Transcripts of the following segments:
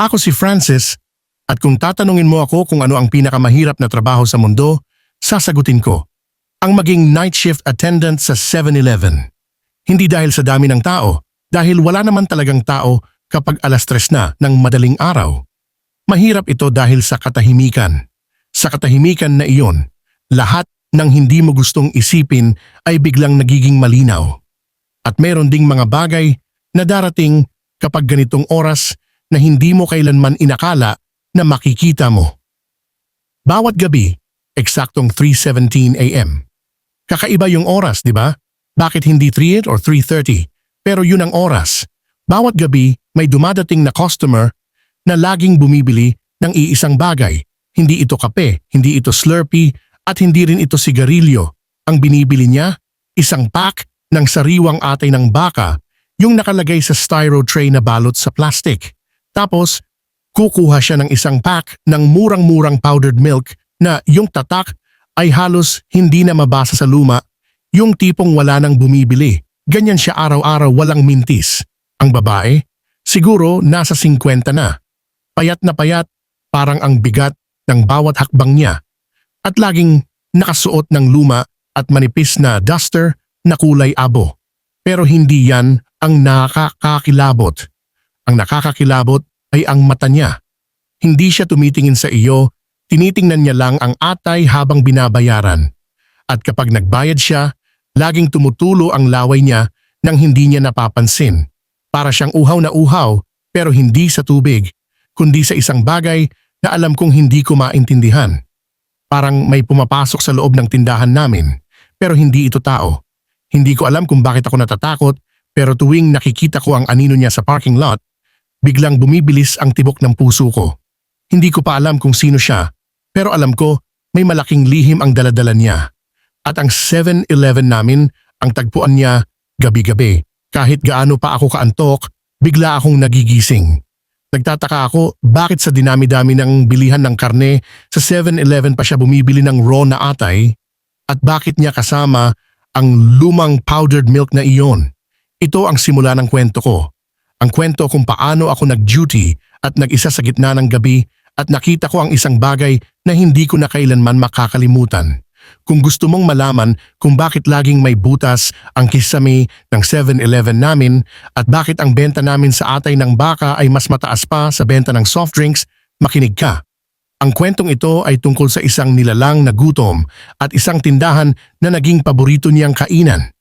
Ako si Francis at kung tatanungin mo ako kung ano ang pinakamahirap na trabaho sa mundo, sasagutin ko. Ang maging night shift attendant sa 7-Eleven. Hindi dahil sa dami ng tao, dahil wala naman talagang tao kapag alas tres na ng madaling araw. Mahirap ito dahil sa katahimikan. Sa katahimikan na iyon, lahat ng hindi mo gustong isipin ay biglang nagiging malinaw. At meron ding mga bagay na darating kapag ganitong oras na hindi mo kailanman inakala na makikita mo. Bawat gabi, eksaktong 3.17 a.m. Kakaiba yung oras, di ba? Bakit hindi 3 or 3.30? Pero yun ang oras. Bawat gabi, may dumadating na customer na laging bumibili ng iisang bagay. Hindi ito kape, hindi ito Slurpee, at hindi rin ito sigarilyo. Ang binibili niya, isang pack ng sariwang atay ng baka, yung nakalagay sa styro tray na balot sa plastic. Tapos, kukuha siya ng isang pack ng murang-murang powdered milk na yung tatak ay halos hindi na mabasa sa luma, yung tipong wala nang bumibili. Ganyan siya araw-araw walang mintis. Ang babae, siguro nasa 50 na. Payat na payat, parang ang bigat ng bawat hakbang niya. At laging nakasuot ng luma at manipis na duster na kulay abo. Pero hindi yan ang nakakakilabot. Ang nakakakilabot ay ang mata niya. Hindi siya tumitingin sa iyo, tinitingnan niya lang ang atay habang binabayaran. At kapag nagbayad siya, laging tumutulo ang laway niya nang hindi niya napapansin. Para siyang uhaw na uhaw pero hindi sa tubig, kundi sa isang bagay na alam kong hindi ko maintindihan. Parang may pumapasok sa loob ng tindahan namin, pero hindi ito tao. Hindi ko alam kung bakit ako natatakot, pero tuwing nakikita ko ang anino niya sa parking lot, biglang bumibilis ang tibok ng puso ko. Hindi ko pa alam kung sino siya, pero alam ko may malaking lihim ang daladala niya. At ang 7-Eleven namin, ang tagpuan niya gabi-gabi. Kahit gaano pa ako kaantok, bigla akong nagigising. Nagtataka ako bakit sa dinami-dami ng bilihan ng karne sa 7-Eleven pa siya bumibili ng raw na atay at bakit niya kasama ang lumang powdered milk na iyon. Ito ang simula ng kwento ko. Ang kwento kung paano ako nag-duty at nag-isa sa gitna ng gabi at nakita ko ang isang bagay na hindi ko na kailanman makakalimutan. Kung gusto mong malaman kung bakit laging may butas ang kisame ng 7-Eleven namin at bakit ang benta namin sa atay ng baka ay mas mataas pa sa benta ng soft drinks, makinig ka. Ang kwentong ito ay tungkol sa isang nilalang na gutom at isang tindahan na naging paborito niyang kainan.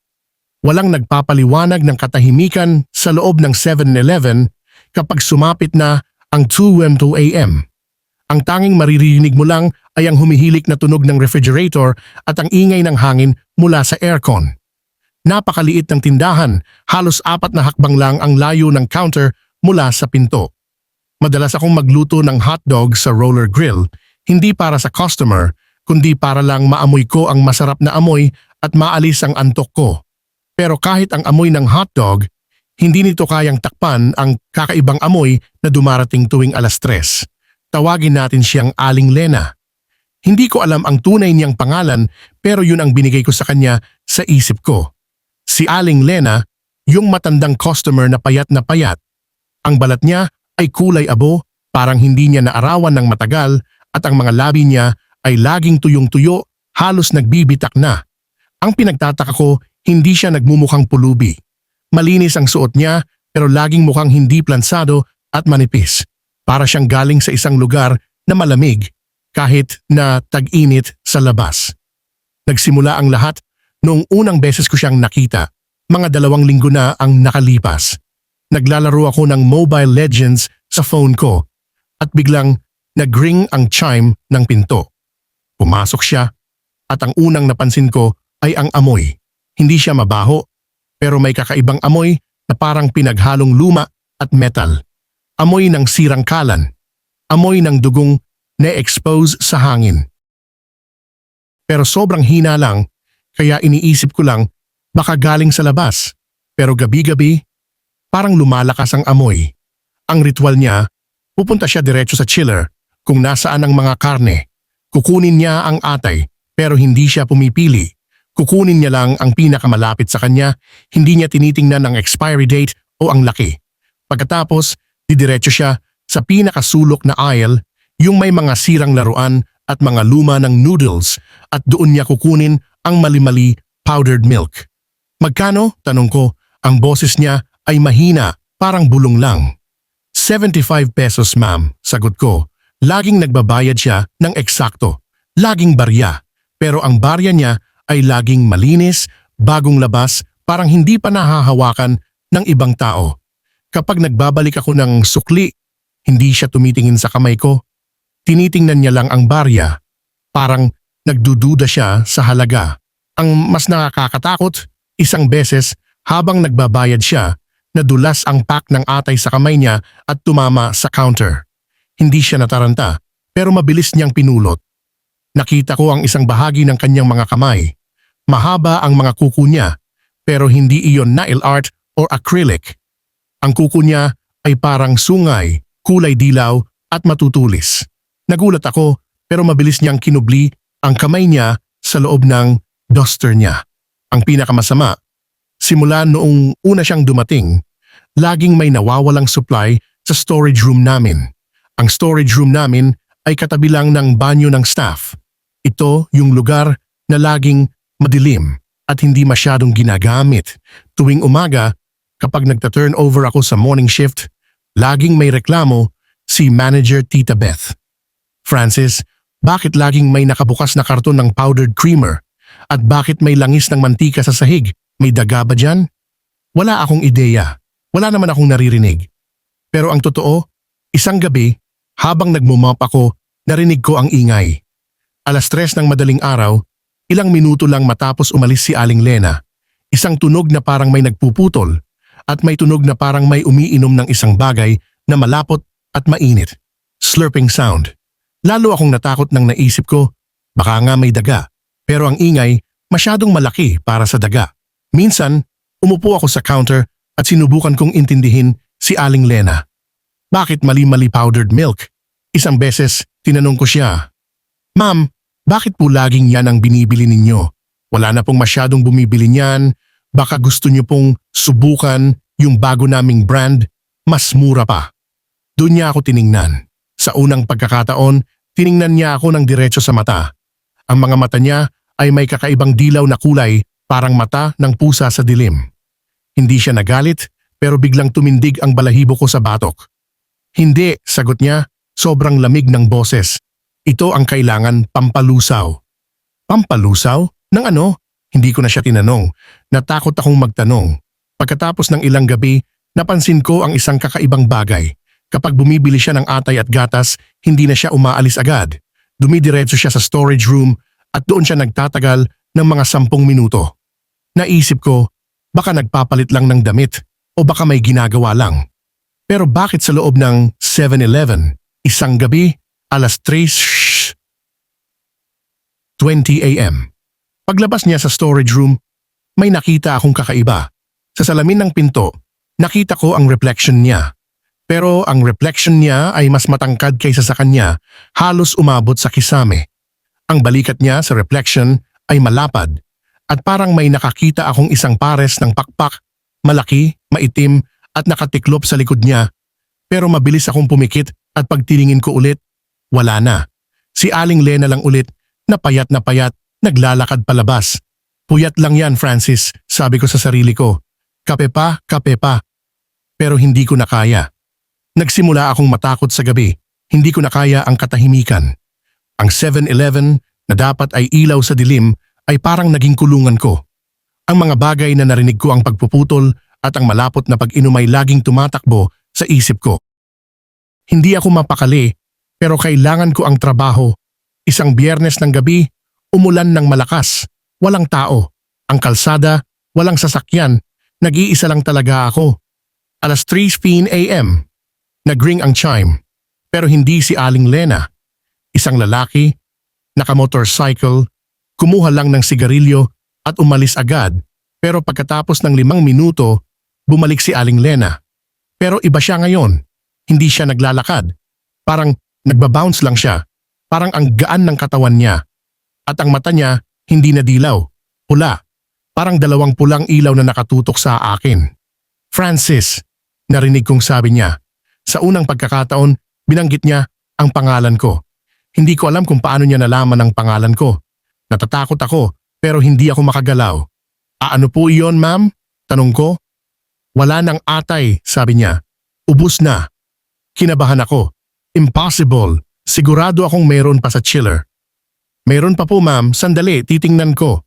Walang nagpapaliwanag ng katahimikan sa loob ng 7-Eleven kapag sumapit na ang 2 a.m. Ang tanging maririnig mo lang ay ang humihilik na tunog ng refrigerator at ang ingay ng hangin mula sa aircon. Napakaliit ng tindahan, halos apat na hakbang lang ang layo ng counter mula sa pinto. Madalas akong magluto ng hotdog sa roller grill, hindi para sa customer, kundi para lang maamoy ko ang masarap na amoy at maalis ang antok ko. Pero kahit ang amoy ng hotdog, hindi nito kayang takpan ang kakaibang amoy na dumarating tuwing alas tres. Tawagin natin siyang Aling Lena. Hindi ko alam ang tunay niyang pangalan pero yun ang binigay ko sa kanya sa isip ko. Si Aling Lena, yung matandang customer na payat na payat. Ang balat niya ay kulay abo, parang hindi niya naarawan ng matagal at ang mga labi niya ay laging tuyong-tuyo, halos nagbibitak na. Ang pinagtataka ko, hindi siya nagmumukhang pulubi. Malinis ang suot niya pero laging mukhang hindi plansado at manipis. Para siyang galing sa isang lugar na malamig kahit na tag-init sa labas. Nagsimula ang lahat noong unang beses ko siyang nakita. Mga dalawang linggo na ang nakalipas. Naglalaro ako ng Mobile Legends sa phone ko at biglang nagring ang chime ng pinto. Pumasok siya at ang unang napansin ko ay ang amoy. Hindi siya mabaho pero may kakaibang amoy na parang pinaghalong luma at metal. Amoy ng sirang kalan. Amoy ng dugong na-expose sa hangin. Pero sobrang hina lang, kaya iniisip ko lang baka galing sa labas. Pero gabi-gabi, parang lumalakas ang amoy. Ang ritual niya, pupunta siya diretso sa chiller kung nasaan ang mga karne. Kukunin niya ang atay pero hindi siya pumipili. Kukunin niya lang ang pinakamalapit sa kanya, hindi niya tinitingnan ang expiry date o ang laki. Pagkatapos, didiretso siya sa pinakasulok na aisle, yung may mga sirang laruan at mga luma ng noodles at doon niya kukunin ang mali-mali powdered milk. Magkano? Tanong ko. Ang boses niya ay mahina, parang bulong lang. 75 pesos ma'am, sagot ko. Laging nagbabayad siya ng eksakto. Laging barya. Pero ang barya niya ay laging malinis, bagong labas, parang hindi pa nahahawakan ng ibang tao. Kapag nagbabalik ako ng sukli, hindi siya tumitingin sa kamay ko. Tinitingnan niya lang ang barya. Parang nagdududa siya sa halaga. Ang mas nakakatakot, isang beses habang nagbabayad siya, nadulas ang pack ng atay sa kamay niya at tumama sa counter. Hindi siya nataranta, pero mabilis niyang pinulot. Nakita ko ang isang bahagi ng kanyang mga kamay. Mahaba ang mga kuko niya, pero hindi iyon nail art or acrylic. Ang kuko niya ay parang sungay, kulay dilaw at matutulis. Nagulat ako pero mabilis niyang kinubli ang kamay niya sa loob ng duster niya. Ang pinakamasama, simula noong una siyang dumating, laging may nawawalang supply sa storage room namin. Ang storage room namin ay katabi lang ng banyo ng staff. Ito yung lugar na laging madilim at hindi masyadong ginagamit. Tuwing umaga, kapag nagta-turnover ako sa morning shift, laging may reklamo si Manager Tita Beth. Francis, bakit laging may nakabukas na karton ng powdered creamer? At bakit may langis ng mantika sa sahig? May daga ba dyan? Wala akong ideya. Wala naman akong naririnig. Pero ang totoo, isang gabi, habang nagmumap ako, narinig ko ang ingay. Alas tres ng madaling araw, ilang minuto lang matapos umalis si Aling Lena. Isang tunog na parang may nagpuputol at may tunog na parang may umiinom ng isang bagay na malapot at mainit. Slurping sound. Lalo akong natakot nang naisip ko, baka nga may daga. Pero ang ingay, masyadong malaki para sa daga. Minsan, umupo ako sa counter at sinubukan kong intindihin si Aling Lena. Bakit mali-mali powdered milk? Isang beses, tinanong ko siya. Ma'am, bakit po laging yan ang binibili ninyo? Wala na pong masyadong bumibili niyan. Baka gusto niyo pong subukan yung bago naming brand, mas mura pa. Doon niya ako tiningnan. Sa unang pagkakataon, tiningnan niya ako ng diretso sa mata. Ang mga mata niya ay may kakaibang dilaw na kulay, parang mata ng pusa sa dilim. Hindi siya nagalit, pero biglang tumindig ang balahibo ko sa batok. Hindi, sagot niya, sobrang lamig ng boses. Ito ang kailangan pampalusaw. Pampalusaw? Nang ano? Hindi ko na siya tinanong. Natakot akong magtanong. Pagkatapos ng ilang gabi, napansin ko ang isang kakaibang bagay. Kapag bumibili siya ng atay at gatas, hindi na siya umaalis agad. Dumidiretso siya sa storage room at doon siya nagtatagal ng mga sampung minuto. Naisip ko, baka nagpapalit lang ng damit o baka may ginagawa lang. Pero bakit sa loob ng 7-Eleven, isang gabi, alas 3 20 a.m. Paglabas niya sa storage room, may nakita akong kakaiba. Sa salamin ng pinto, nakita ko ang reflection niya. Pero ang reflection niya ay mas matangkad kaysa sa kanya, halos umabot sa kisame. Ang balikat niya sa reflection ay malapad at parang may nakakita akong isang pares ng pakpak, malaki, maitim at nakatiklop sa likod niya. Pero mabilis akong pumikit at pagtilingin ko ulit, wala na. Si Aling Lena lang ulit, na payat na payat, naglalakad palabas. Puyat lang yan, Francis, sabi ko sa sarili ko. Kape pa, kape pa. Pero hindi ko na kaya. Nagsimula akong matakot sa gabi. Hindi ko na kaya ang katahimikan. Ang 7-Eleven na dapat ay ilaw sa dilim ay parang naging kulungan ko. Ang mga bagay na narinig ko ang pagpuputol at ang malapot na pag-inom ay laging tumatakbo sa isip ko. Hindi ako mapakali pero kailangan ko ang trabaho. Isang biyernes ng gabi, umulan ng malakas. Walang tao. Ang kalsada, walang sasakyan. Nag-iisa lang talaga ako. Alas 3.15 a.m. Nagring ang chime. Pero hindi si Aling Lena. Isang lalaki, nakamotorcycle, kumuha lang ng sigarilyo at umalis agad. Pero pagkatapos ng limang minuto, bumalik si Aling Lena. Pero iba siya ngayon. Hindi siya naglalakad. Parang nagbabounce lang siya. Parang ang gaan ng katawan niya. At ang mata niya hindi na dilaw. Pula. Parang dalawang pulang ilaw na nakatutok sa akin. Francis, narinig kong sabi niya. Sa unang pagkakataon, binanggit niya ang pangalan ko. Hindi ko alam kung paano niya nalaman ang pangalan ko. Natatakot ako pero hindi ako makagalaw. Aano po iyon ma'am? Tanong ko. Wala nang atay, sabi niya. Ubus na. Kinabahan ako. Impossible. Sigurado akong meron pa sa chiller. Meron pa po ma'am, sandali, titingnan ko.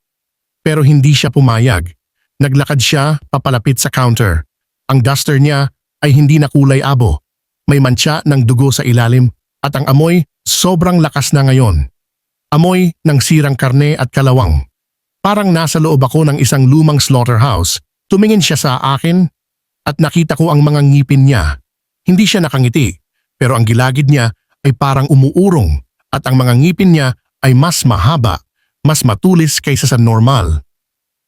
Pero hindi siya pumayag. Naglakad siya papalapit sa counter. Ang duster niya ay hindi na kulay abo. May mantsa ng dugo sa ilalim at ang amoy sobrang lakas na ngayon. Amoy ng sirang karne at kalawang. Parang nasa loob ako ng isang lumang slaughterhouse. Tumingin siya sa akin at nakita ko ang mga ngipin niya. Hindi siya nakangiti, pero ang gilagid niya ay parang umuurong at ang mga ngipin niya ay mas mahaba, mas matulis kaysa sa normal.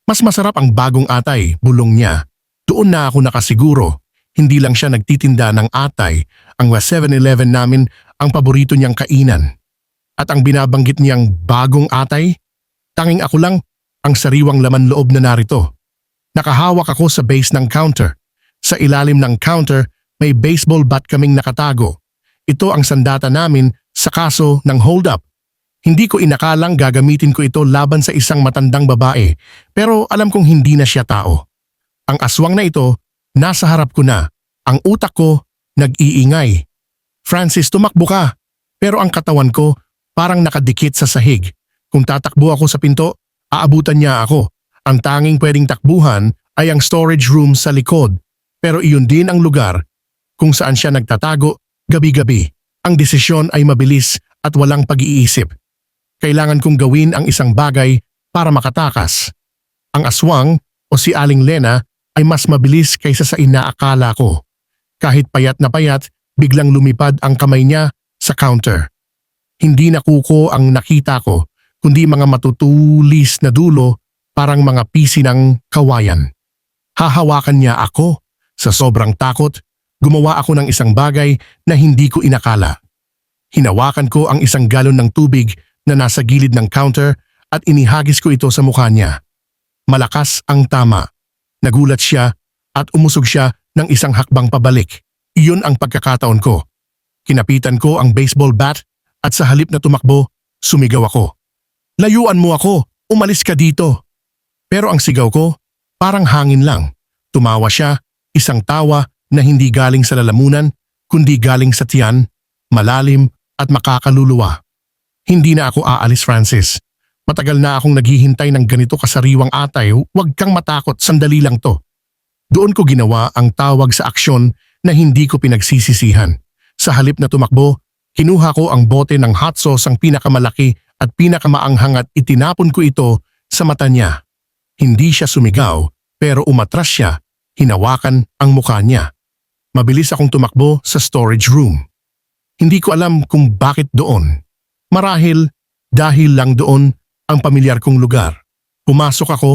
Mas masarap ang bagong atay, bulong niya. Doon na ako nakasiguro. Hindi lang siya nagtitinda ng atay, ang 7-Eleven namin ang paborito niyang kainan. At ang binabanggit niyang bagong atay, tanging ako lang ang sariwang laman loob na narito. Nakahawak ako sa base ng counter. Sa ilalim ng counter, may baseball bat kaming nakatago. Ito ang sandata namin sa kaso ng hold-up. Hindi ko inakalang gagamitin ko ito laban sa isang matandang babae, pero alam kong hindi na siya tao. Ang aswang na ito, nasa harap ko na. Ang utak ko, nag-iingay. Francis, tumakbo ka. Pero ang katawan ko, parang nakadikit sa sahig. Kung tatakbo ako sa pinto, aabutan niya ako. Ang tanging pwedeng takbuhan ay ang storage room sa likod. Pero iyon din ang lugar kung saan siya nagtatago gabi-gabi. Ang desisyon ay mabilis at walang pag-iisip. Kailangan kong gawin ang isang bagay para makatakas. Ang aswang o si Aling Lena ay mas mabilis kaysa sa inaakala ko. Kahit payat na payat, biglang lumipad ang kamay niya sa counter. Hindi na kuko ang nakita ko, kundi mga matutulis na dulo parang mga pisi ng kawayan. Hahawakan niya ako. Sa sobrang takot, gumawa ako ng isang bagay na hindi ko inakala. Hinawakan ko ang isang galon ng tubig na nasa gilid ng counter at inihagis ko ito sa mukha niya. Malakas ang tama. Nagulat siya at umusog siya ng isang hakbang pabalik. Iyon ang pagkakataon ko. Kinapitan ko ang baseball bat at sa halip na tumakbo, sumigaw ako. Layuan mo ako, umalis ka dito. Pero ang sigaw ko, parang hangin lang. Tumawa siya, isang tawa na hindi galing sa lalamunan, kundi galing sa tiyan, malalim at makakaluluwa. Hindi na ako aalis, Francis. Matagal na akong naghihintay ng ganito kasariwang atay, huwag kang matakot, sandali lang to. Doon ko ginawa ang tawag sa aksyon na hindi ko pinagsisisihan. Sa halip na tumakbo, kinuha ko ang bote ng hot sauce ang pinakamalaki at pinakamaanghang at itinapon ko ito sa mata niya. Hindi siya sumigaw, pero umatras siya, hinawakan ang mukha niya. Mabilis akong tumakbo sa storage room. Hindi ko alam kung bakit doon. Marahil dahil lang doon ang pamilyar kong lugar. Pumasok ako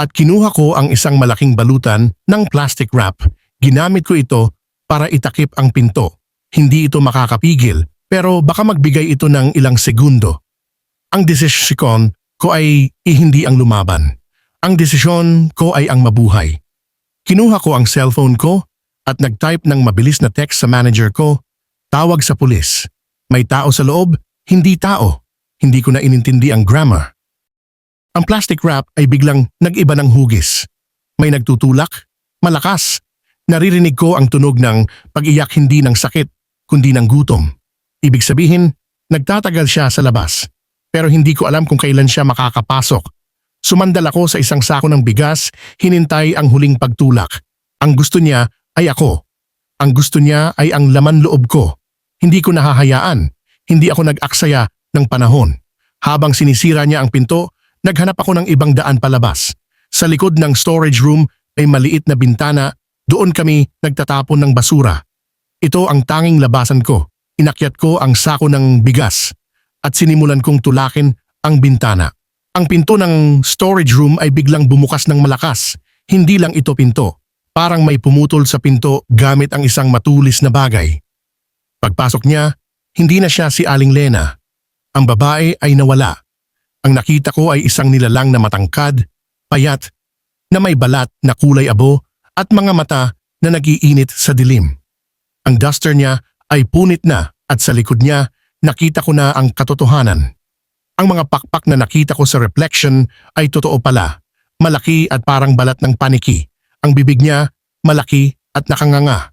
at kinuha ko ang isang malaking balutan ng plastic wrap. Ginamit ko ito para itakip ang pinto. Hindi ito makakapigil pero baka magbigay ito ng ilang segundo. Ang desisyon ko ay hindi ang lumaban. Ang desisyon ko ay ang mabuhay. Kinuha ko ang cellphone ko at nag-type ng mabilis na text sa manager ko, tawag sa pulis. May tao sa loob, hindi tao. Hindi ko na inintindi ang grammar. Ang plastic wrap ay biglang nag-iba ng hugis. May nagtutulak, malakas. Naririnig ko ang tunog ng pag-iyak hindi ng sakit, kundi ng gutom. Ibig sabihin, nagtatagal siya sa labas. Pero hindi ko alam kung kailan siya makakapasok Sumandal ako sa isang sako ng bigas, hinintay ang huling pagtulak. Ang gusto niya ay ako. Ang gusto niya ay ang laman loob ko. Hindi ko nahahayaan. Hindi ako nag-aksaya ng panahon. Habang sinisira niya ang pinto, naghanap ako ng ibang daan palabas. Sa likod ng storage room ay maliit na bintana, doon kami nagtatapon ng basura. Ito ang tanging labasan ko. Inakyat ko ang sako ng bigas at sinimulan kong tulakin ang bintana. Ang pinto ng storage room ay biglang bumukas ng malakas. Hindi lang ito pinto. Parang may pumutol sa pinto gamit ang isang matulis na bagay. Pagpasok niya, hindi na siya si Aling Lena. Ang babae ay nawala. Ang nakita ko ay isang nilalang na matangkad, payat, na may balat na kulay abo at mga mata na nagiinit sa dilim. Ang duster niya ay punit na at sa likod niya nakita ko na ang katotohanan. Ang mga pakpak na nakita ko sa reflection ay totoo pala. Malaki at parang balat ng paniki. Ang bibig niya malaki at nakanganga.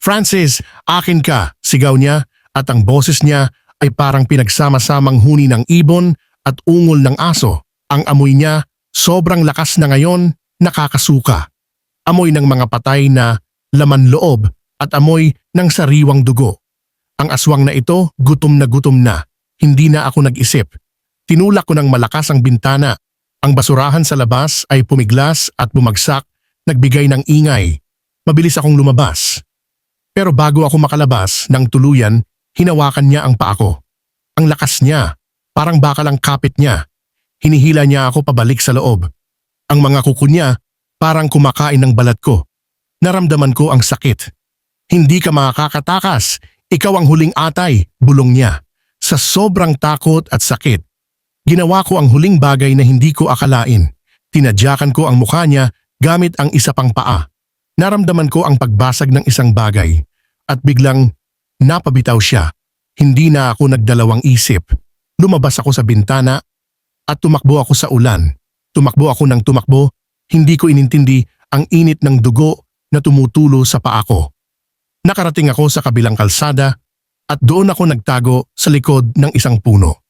Francis, akin ka, sigaw niya at ang boses niya ay parang pinagsama-samang huni ng ibon at ungol ng aso. Ang amoy niya sobrang lakas na ngayon nakakasuka. Amoy ng mga patay na laman loob at amoy ng sariwang dugo. Ang aswang na ito gutom na gutom na. Hindi na ako nag-isip. Tinulak ko ng malakas ang bintana. Ang basurahan sa labas ay pumiglas at bumagsak, nagbigay ng ingay. Mabilis akong lumabas. Pero bago ako makalabas ng tuluyan, hinawakan niya ang paa ko. Ang lakas niya, parang bakal ang kapit niya. Hinihila niya ako pabalik sa loob. Ang mga kuko niya parang kumakain ng balat ko. Naramdaman ko ang sakit. Hindi ka makakatakas. Ikaw ang huling atay, bulong niya. Sa sobrang takot at sakit, ginawa ko ang huling bagay na hindi ko akalain. Tinadyakan ko ang mukha niya gamit ang isa pang paa. Naramdaman ko ang pagbasag ng isang bagay at biglang napabitaw siya. Hindi na ako nagdalawang isip. Lumabas ako sa bintana at tumakbo ako sa ulan. Tumakbo ako ng tumakbo, hindi ko inintindi ang init ng dugo na tumutulo sa paa ko. Nakarating ako sa kabilang kalsada at doon ako nagtago sa likod ng isang puno.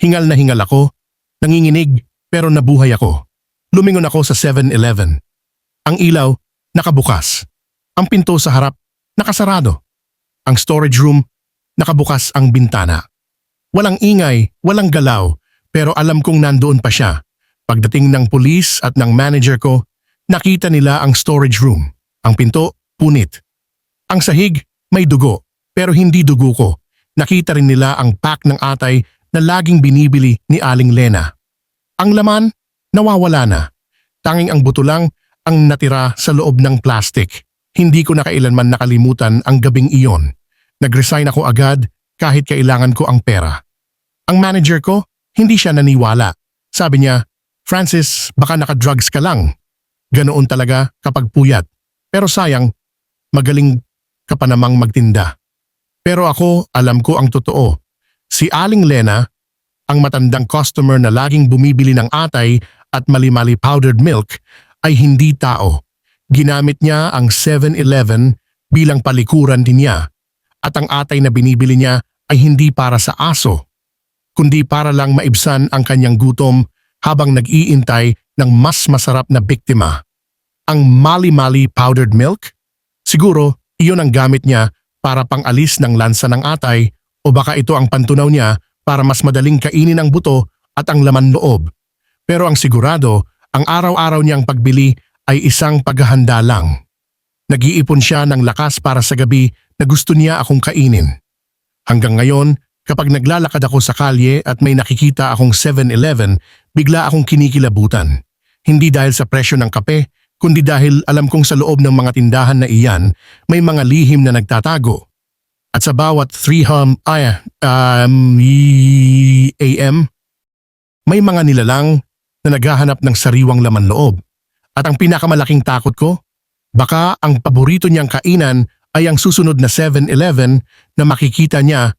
Hingal na hingal ako, nanginginig pero nabuhay ako. Lumingon ako sa 7-Eleven. Ang ilaw, nakabukas. Ang pinto sa harap, nakasarado. Ang storage room, nakabukas ang bintana. Walang ingay, walang galaw, pero alam kong nandoon pa siya. Pagdating ng pulis at ng manager ko, nakita nila ang storage room. Ang pinto, punit. Ang sahig, may dugo, pero hindi dugo ko. Nakita rin nila ang pack ng atay na laging binibili ni Aling Lena. Ang laman, nawawala na. Tanging ang buto lang ang natira sa loob ng plastic. Hindi ko na kailanman nakalimutan ang gabing iyon. Nag-resign ako agad kahit kailangan ko ang pera. Ang manager ko, hindi siya naniwala. Sabi niya, Francis, baka nakadrugs ka lang. Ganoon talaga kapag puyat. Pero sayang, magaling ka pa namang magtinda. Pero ako, alam ko ang totoo. Si Aling Lena, ang matandang customer na laging bumibili ng atay at mali-mali powdered milk, ay hindi tao. Ginamit niya ang 7-Eleven bilang palikuran din niya. At ang atay na binibili niya ay hindi para sa aso, kundi para lang maibsan ang kanyang gutom habang nag-iintay ng mas masarap na biktima. Ang mali-mali powdered milk? Siguro, iyon ang gamit niya para pangalis ng lansa ng atay o baka ito ang pantunaw niya para mas madaling kainin ang buto at ang laman loob. Pero ang sigurado, ang araw-araw niyang pagbili ay isang paghahanda lang. Nag-iipon siya ng lakas para sa gabi na gusto niya akong kainin. Hanggang ngayon, kapag naglalakad ako sa kalye at may nakikita akong 7-Eleven, bigla akong kinikilabutan. Hindi dahil sa presyo ng kape, kundi dahil alam kong sa loob ng mga tindahan na iyan, may mga lihim na nagtatago. At sa bawat 3 hum, ay, um, y- AM, may mga nilalang na naghahanap ng sariwang laman loob. At ang pinakamalaking takot ko, baka ang paborito niyang kainan ay ang susunod na 7-Eleven na makikita niya